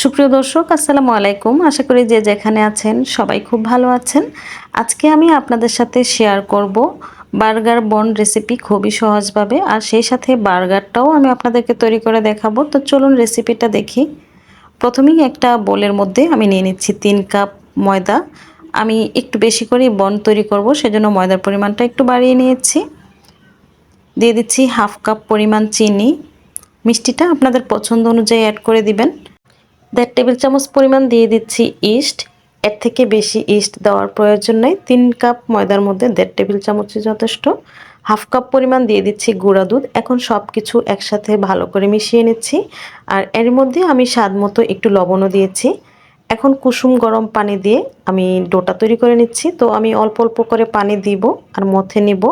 সুপ্রিয় দর্শক, আসসালামু আলাইকুম। আশা করি যে যেখানে আছেন সবাই খুব ভালো আছেন। আজকে আমি আপনাদের সাথে শেয়ার করব বার্গার বন রেসিপি খুবই সহজভাবে, আর সেই সাথে বার্গারটাও আমি আপনাদেরকে তৈরি করে দেখাবো। তো চলুন রেসিপিটা দেখি। প্রথমেই একটা বোলের মধ্যে আমি নিয়ে নিচ্ছি তিন কাপ ময়দা। আমি একটু বেশি করে বন তৈরি করব, সেজন্য ময়দার পরিমাণটা একটু বাড়িয়ে নিয়েছি। দিয়ে দিচ্ছি হাফ কাপ পরিমাণ চিনি। মিষ্টিটা আপনাদের পছন্দ অনুযায়ী অ্যাড করে দিবেন। দেড় টেবিল চামচ পরিমাণ দিয়ে দিচ্ছি ইস্ট। এর থেকে বেশি ইস্ট দেওয়ার প্রয়োজন নেই। তিন কাপ ময়দার মধ্যে দেড় টেবিল চামচই যথেষ্ট। হাফ কাপ পরিমাণ দিয়ে দিচ্ছি গুঁড়া দুধ। এখন সব কিছু একসাথে ভালো করে মিশিয়ে নিচ্ছি। আর এর মধ্যে আমি স্বাদ মতো একটু লবণও দিয়েছি। এখন কুসুম গরম পানি দিয়ে আমি ডোটা তৈরি করে নিচ্ছি। তো আমি অল্প অল্প করে পানি দিব আর মথে নিব।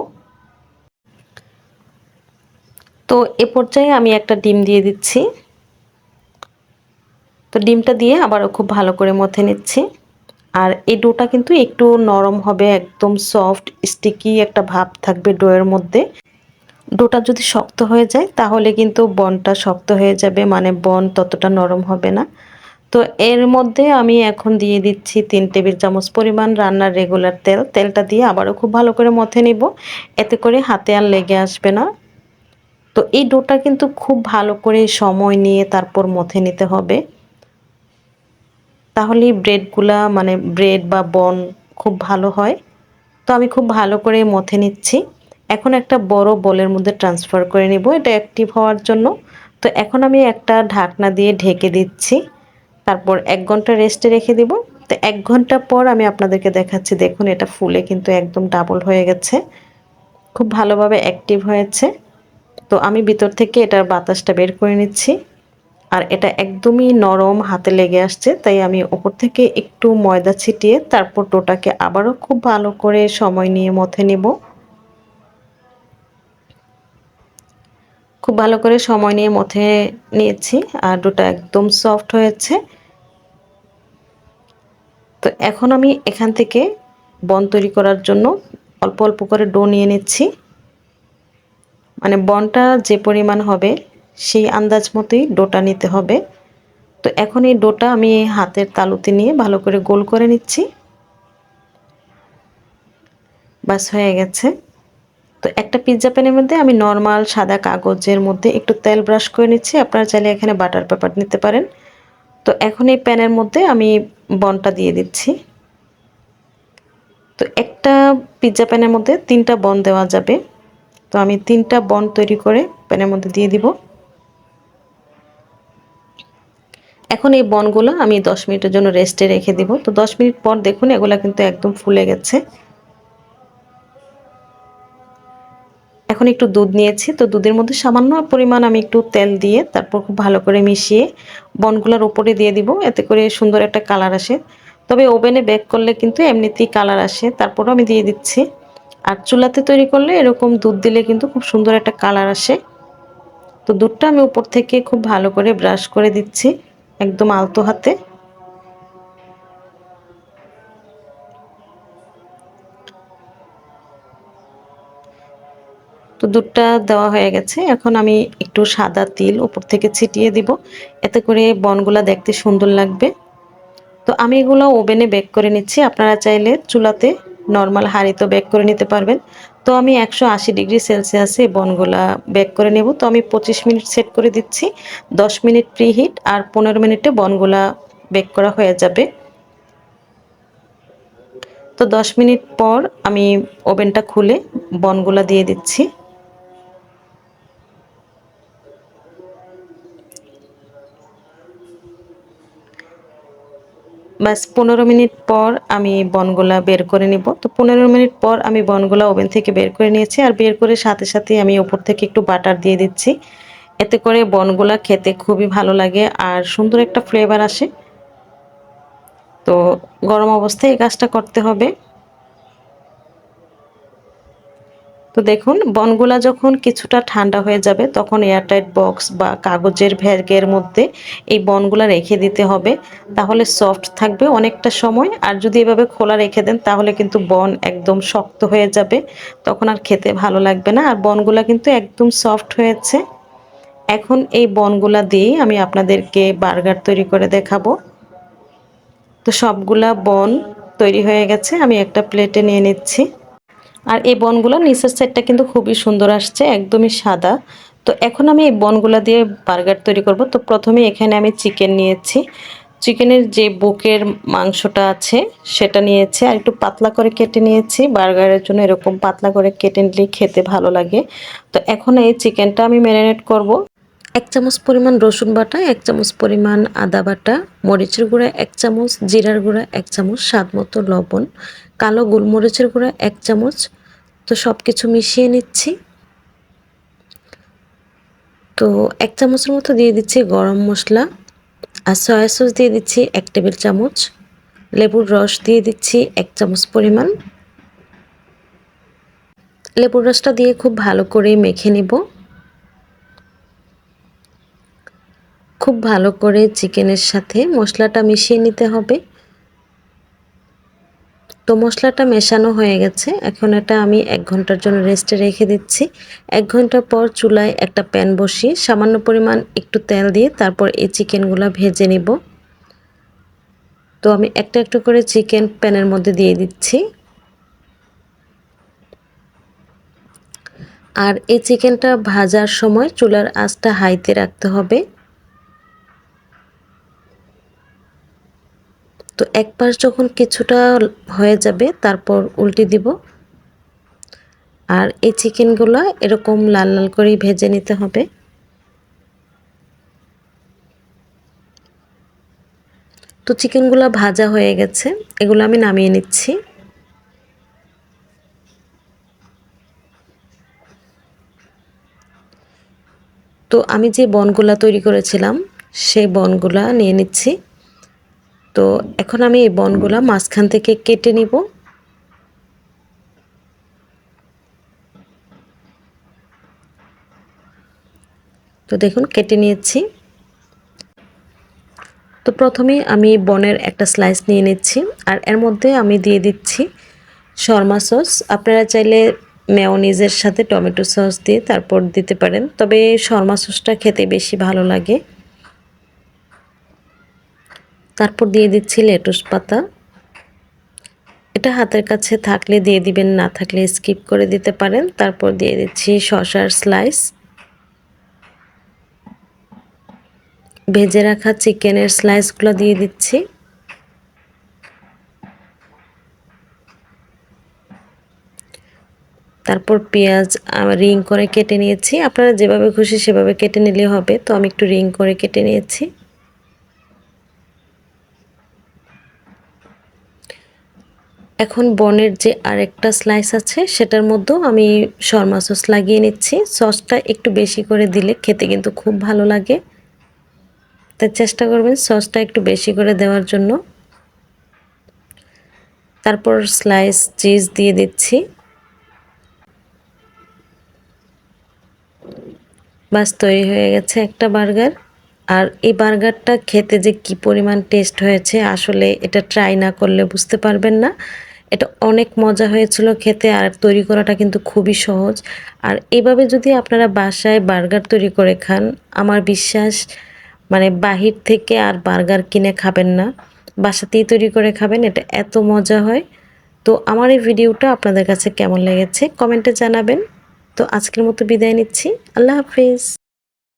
তো এ পর্যায়ে আমি একটা ডিম দিয়ে দিচ্ছি। তো ডিমটা দিয়ে আবারও খুব ভালো করে মথে নিচ্ছি। আর এই ডোটা কিন্তু একটু নরম হবে, একদম সফট, স্টিকি একটা ভাব থাকবে ডোয়ের মধ্যে। ডোটা যদি শক্ত হয়ে যায়, তাহলে কিন্তু বনটা শক্ত হয়ে যাবে মানে বন ততটা নরম হবে না। তো এর মধ্যে আমি এখন দিয়ে দিচ্ছি তিন টেবিল চামচ পরিমাণ রান্নার রেগুলার তেল। তেলটা দিয়ে আবারও খুব ভালো করে মথে নিব। এতে করে হাতে আর লেগে আসবে না। তো এই ডোটা কিন্তু খুব ভালো করে সময় নিয়ে তারপর মথে নিতে হবে। তাহলেই ব্রেডগুলা মানে ব্রেড বা বন খুব ভালো হয়। তো আমি খুব ভালো করে মথে নিচ্ছি। এখন একটা বড় বলের মধ্যে ট্রান্সফার করে নিব, এটা অ্যাক্টিভ হওয়ার জন্য। তো এখন আমি একটা ঢাকনা দিয়ে ঢেকে দিচ্ছি। তারপর এক ঘণ্টা রেস্টে রেখে দিব। তো এক ঘণ্টা পর আমি আপনাদেরকে দেখাচ্ছি, দেখুন এটা ফুলে কিন্তু একদম ডাবল হয়ে গেছে। খুব ভালোভাবে অ্যাক্টিভ হয়েছে। তো আমি ভিতর থেকে এটার বাতাসটা বের করে নিচ্ছি। আর এটা একদমই নরম হাতে লেগে আসছে, তাই আমি ওপর থেকে একটু ময়দা ছিটিয়ে তারপর ডোটাকে আবারও খুব ভালো করে সময় নিয়ে মথে নেব। খুব ভালো করে সময় নিয়ে মথে নিয়েছি আর ডোটা একদম সফট হয়েছে। তো এখন আমি এখান থেকে বন তৈরি করার জন্য অল্প অল্প করে ডো নিয়ে নিচ্ছি। মানে বনটা যে পরিমাণ হবে সেই আন্দাজ মতোই ডোটা নিতে হবে। তো এখন এই ডোটা আমি হাতের তালুতে নিয়ে ভালো করে গোল করে নিচ্ছি। বাস হয়ে গেছে। তো একটা পিৎজা প্যানের মধ্যে আমি নর্মাল সাদা কাগজের মধ্যে একটু তেল ব্রাশ করে নিচ্ছি। আপনারা চাইলে এখানে বাটার পেপার নিতে পারেন। তো এখন এই প্যানের মধ্যে আমি বনটা দিয়ে দিচ্ছি। তো একটা পিৎজা প্যানের মধ্যে তিনটা বন দেওয়া যাবে। তো আমি তিনটা বন তৈরি করে প্যানের মধ্যে দিয়ে দিব। এখন এই বনগুলো আমি দশ মিনিটের জন্য রেস্টে রেখে দিব। তো দশ মিনিট পর দেখুন এগুলো কিন্তু একদম ফুলে গেছে। এখন একটু দুধ নিয়েছি। তো দুধের মধ্যে সামান্য পরিমাণ আমি একটু তেল দিয়ে তারপর খুব ভালো করে মিশিয়ে বনগুলোর উপরে দিয়ে দিব। এতে করে সুন্দর একটা কালার আসে। তবে ওভেনে বেক করলে কিন্তু এমনিতেই কালার আসে। তারপরও আমি দিয়ে দিচ্ছি। আর চুলাতে তৈরি করলে এরকম দুধ দিলে কিন্তু খুব সুন্দর একটা কালার আসে। তো দুধটা আমি উপর থেকে খুব ভালো করে ব্রাশ করে দিচ্ছি। একদম আলতো হাতে। তো দুধটা দেওয়া হয়ে গেছে। এখন আমি একটু সাদা তিল উপর থেকে ছিটিয়ে দিব। এতে করে বনগুলা দেখতে সুন্দর লাগবে। তো আমি এগুলো ওভেনে বেক করে নিচ্ছি। আপনারা চাইলে চুলাতে নর্মাল হাঁড়ি তো বেক করে নিতে পারবেন। তো আমি একশো আশি ডিগ্রি সেলসিয়াসে বনগুলা বেক করে নেব। তো আমি পঁচিশ মিনিট সেট করে দিচ্ছি। দশ মিনিট প্রি হিট আর পনেরো মিনিটে বনগুলা বেক করা হয়ে যাবে। তো দশ মিনিট পর আমি ওভেনটা খুলে বনগুলা দিয়ে দিচ্ছি। বাস পনেরো মিনিট পর আমি বনগুলা বের করে নিব। তো পনেরো মিনিট পর আমি বনগুলা ওভেন থেকে বের করে নিয়েছি আর বের করে সাথে সাথে আমি ওপর থেকে একটু বাটার দিয়ে দিচ্ছি। এতে করে বনগুলা খেতে খুবই ভালো লাগে আর সুন্দর একটা ফ্লেভার আসে। তো গরম অবস্থায় এই কাজটা করতে হবে। তো দেখুন, বনগুলা যখন কিছুটা ঠান্ডা হয়ে যাবে, তখন এয়ারটাইট বক্স বা কাগজের ভ্যাগের মধ্যে এই বনগুলা রেখে দিতে হবে। তাহলে সফট থাকবে অনেকটা সময়। আর যদি এভাবে খোলা রেখে দেন, তাহলে কিন্তু বন একদম শক্ত হয়ে যাবে। তখন আর খেতে ভালো লাগবে না। আর বনগুলা কিন্তু একদম সফট হয়েছে। এখন এই বনগুলা দিয়ে আমি আপনাদেরকে বার্গার তৈরি করে দেখাবো। তো সবগুলা বন তৈরি হয়ে গেছে। আমি একটা প্লেটে নিয়ে নিচ্ছি। আর এই বনগুলো নিচের সাইডটা কিন্তু খুবই সুন্দর আসছে, একদমই সাদা। তো এখন আমি এই বনগুলা দিয়ে বার্গার তৈরি করব। তো প্রথমে এখানে আমি চিকেন নিয়েছি। চিকেনের যে বুকের মাংসটা আছে, সেটা নিয়েছি। আর একটু পাতলা করে কেটে নিয়েছি। বার্গারের জন্য এরকম পাতলা করে কেটে নিলে খেতে ভালো লাগে। তো এখন এই চিকেনটা আমি ম্যারিনেট করব। এক চামচ পরিমাণ রসুন বাটা, এক চামচ পরিমাণ আদা বাটা, মরিচের গুঁড়া, এক চামচ জিরার গুঁড়া, এক চামচ স্বাদ মতো লবণ, কালো গোলমরিচের গুঁড়া, এক চামচ তো সব কিছু মিশিয়ে নিচ্ছি। তো এক চামচের মতো দিয়ে দিচ্ছি গরম মশলা আর সয়া সস দিয়ে দিচ্ছি এক টেবিল চামচ। লেবুর রস দিয়ে দিচ্ছি এক চামচ পরিমাণ। লেবুর রসটা দিয়ে খুব ভালো করে মেখে নিব। খুব ভালো করে চিকেনের সাথে মশলাটা মিশিয়ে নিতে হবে। তো মশলাটা মেশানো হয়ে গেছে। এখন এটা আমি এক ঘণ্টার জন্য রেস্টে রেখে দিচ্ছি। এক ঘণ্টা পর চুলায় একটা প্যান বসিয়ে সামান্য পরিমাণ একটু তেল দিয়ে তারপর এই চিকেনগুলো ভেজে নিব। তো আমি একটা একটা করে চিকেন প্যানের মধ্যে দিয়ে দিচ্ছি। আর এই চিকেনটা ভাজার সময় চুলার আঁচটা হাইতে রাখতে হবে। তো এক পাশ যখন কিছুটা হয়ে যাবে, তারপর উল্টে দিব। আর এই চিকেনগুলো এরকম লাল লাল করে ভেজে নিতে হবে। তো চিকেনগুলো ভাজা হয়ে গেছে, এগুলো আমি নামিয়ে নিচ্ছি। তো আমি যে বনগুলা তৈরি করেছিলাম, সেই বনগুলা নিয়ে নিচ্ছি। তো এখন আমি এই বনগুলা মাঝখান থেকে কেটে নিব। তো দেখুন কেটে নিয়েছি। তো প্রথমে আমি বনের একটা স্লাইস নিয়ে নিচ্ছি আর এর মধ্যে আমি দিয়ে দিচ্ছি শর্মা সস। আপনারা চাইলে মেয়নিজের সাথে টমেটো সস দিয়ে তারপর দিতে পারেন তবে শর্মা সসটা খেতে বেশি ভালো লাগে। তারপর দিয়ে দিচ্ছি লেটুস পাতা। এটা হাতের কাছে থাকলে দিয়ে দিবেন, না থাকলে স্কিপ করে দিতে পারেন। তারপর দিয়ে দিচ্ছি শশার স্লাইস। ভেজে রাখা চিকেনের স্লাইসগুলো দিয়ে দিচ্ছি। তারপর পেঁয়াজ রিং করে কেটে নিয়েছি। আপনারা যেভাবে খুশি সেভাবে কেটে নিলে হবে। তো আমি একটু রিং করে কেটে নিয়েছি। এখন বনের যে আরেকটা স্লাইস আছে, সেটার মধ্যেও আমি শর্মা সস লাগিয়ে নিচ্ছি। সসটা একটু বেশি করে দিলে খেতে কিন্তু খুব ভালো লাগে। তাই চেষ্টা করবেন সসটা একটু বেশি করে দেওয়ার জন্য। তারপর স্লাইস চিজ দিয়ে দিচ্ছি। বাস, তৈরি হয়ে গেছে একটা বার্গার আর এই বার্গারটা খেতে যে কি পরিমাণ টেস্ট হয়েছে, আসলে এটা ট্রাই না করলে বুঝতে পারবেন না। এটা অনেক মজা হয়েছিল খেতে আর তৈরি করাটা কিন্তু খুবই সহজ। আর এভাবে যদি আপনারা বাসায় বার্গার তৈরি করে খান, আমার বিশ্বাস মানে বাহির থেকে আর বার্গার কিনে খাবেন না, বাসাতেই তৈরি করে খাবেন, এটা এত মজা হয়। তো আমার এই ভিডিওটা আপনাদের কাছে কেমন লেগেছে কমেন্টে জানাবেন। তো আজকের মতো বিদায় নিচ্ছি, আল্লাহ হাফিজ।